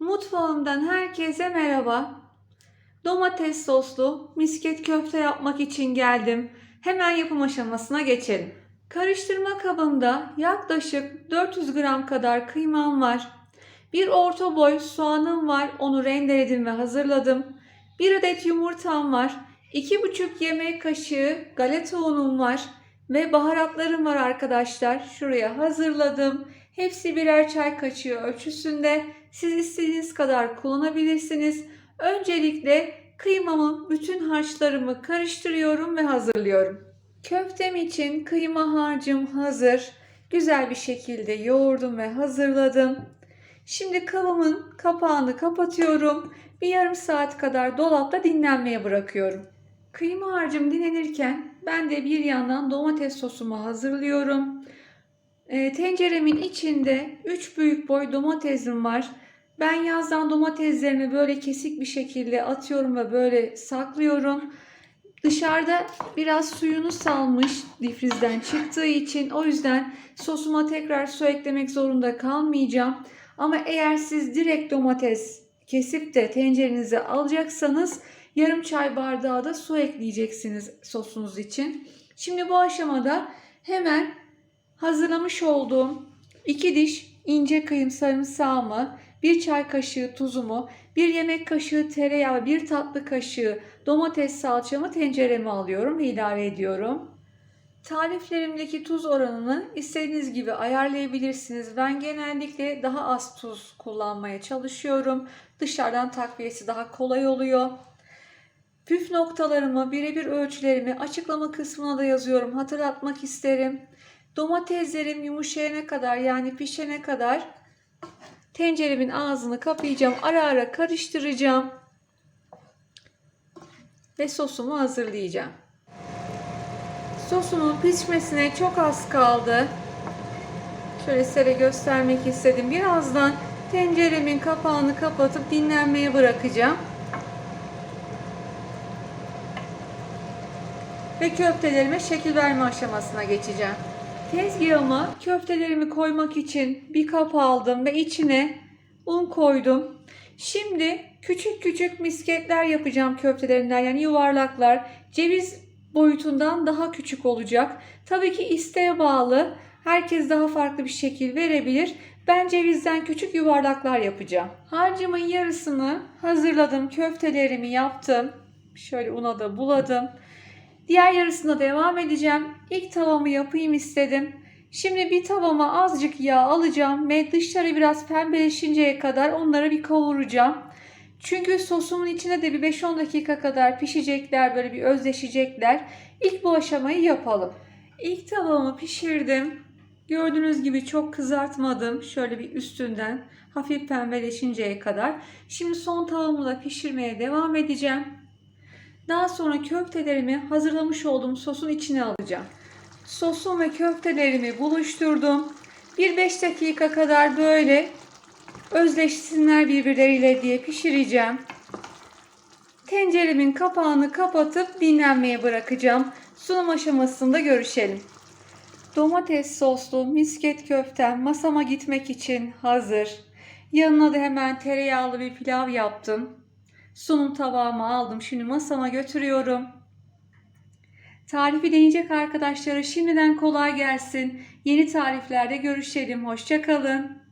Mutfağımdan herkese merhaba. Domates soslu misket köfte yapmak için geldim. Hemen yapım aşamasına geçelim. Karıştırma kabımda yaklaşık 400 gram kadar kıymam var. Bir orta boy soğanım var. Onu rendeledim ve hazırladım. Bir adet yumurtam var. 2,5 yemek kaşığı galeta unum var. Ve baharatlarım var arkadaşlar. Şuraya hazırladım. Hepsi birer çay kaşığı ölçüsünde. Siz istediğiniz kadar kullanabilirsiniz. Öncelikle kıymamı, bütün harçlarımı karıştırıyorum ve hazırlıyorum. Köftem için kıyma harcım hazır. Güzel bir şekilde yoğurdum ve hazırladım. Şimdi kabımın kapağını kapatıyorum. Bir yarım saat kadar dolapta dinlenmeye bırakıyorum. Kıyma harcım dinlenirken ben de bir yandan domates sosumu hazırlıyorum. E, tenceremin içinde 3 büyük boy domatesim var. Ben yazdan domateslerimi böyle kesik bir şekilde atıyorum ve böyle saklıyorum. Dışarıda biraz suyunu salmış difrizden çıktığı için o yüzden sosuma tekrar su eklemek zorunda kalmayacağım. Ama eğer siz direkt domates kesip de tencerenize alacaksanız yarım çay bardağı da su ekleyeceksiniz sosunuz için. Şimdi bu aşamada hemen hazırlamış olduğum 2 diş ince kıyım sarımsağımı, 1 çay kaşığı tuzumu, 1 yemek kaşığı tereyağı, 1 tatlı kaşığı domates salçamı tencereme alıyorum ve ilave ediyorum. Tariflerimdeki tuz oranını istediğiniz gibi ayarlayabilirsiniz. Ben genellikle daha az tuz kullanmaya çalışıyorum. Dışarıdan takviyesi daha kolay oluyor. Püf noktalarımı, birebir ölçülerimi açıklama kısmına da yazıyorum. Hatırlatmak isterim. Domateslerim yumuşayana kadar yani pişene kadar tenceremin ağzını kapayacağım. Ara ara karıştıracağım. Ve sosumu hazırlayacağım. Sosumun pişmesine çok az kaldı. Şöyle size göstermek istedim. Birazdan tenceremin kapağını kapatıp dinlenmeye bırakacağım. Ve köftelerime şekil verme aşamasına geçeceğim. Tezgahıma köftelerimi koymak için bir kap aldım ve içine un koydum. Şimdi küçük küçük misketler yapacağım köftelerinden yani yuvarlaklar. Ceviz boyutundan daha küçük olacak. Tabii ki isteğe bağlı. Herkes daha farklı bir şekil verebilir. Ben cevizden küçük yuvarlaklar yapacağım. Harcımın yarısını hazırladım. Köftelerimi yaptım. Şöyle una da buladım. Diğer yarısına devam edeceğim. İlk tavamı yapayım istedim. Şimdi bir tavama azıcık yağ alacağım ve dışları biraz pembeleşinceye kadar onları bir kavuracağım. Çünkü sosumun içine de bir 5-10 dakika kadar pişecekler, böyle bir özleşecekler. İlk bu aşamayı yapalım. İlk tavamı pişirdim. Gördüğünüz gibi çok kızartmadım. Şöyle bir üstünden hafif pembeleşinceye kadar. Şimdi son tavamı da pişirmeye devam edeceğim. Daha sonra köftelerimi hazırlamış olduğum sosun içine alacağım. Sosum ve köftelerimi buluşturdum. Bir 5 dakika kadar böyle özleşsinler birbirleriyle diye pişireceğim. Tenceremin kapağını kapatıp dinlenmeye bırakacağım. Sunum aşamasında görüşelim. Domates soslu misket köftem masama gitmek için hazır. Yanına da hemen tereyağlı bir pilav yaptım. Sunum tabağıma aldım. Şimdi masama götürüyorum. Tarifi deneyecek arkadaşlara şimdiden kolay gelsin. Yeni tariflerde görüşelim. Hoşçakalın.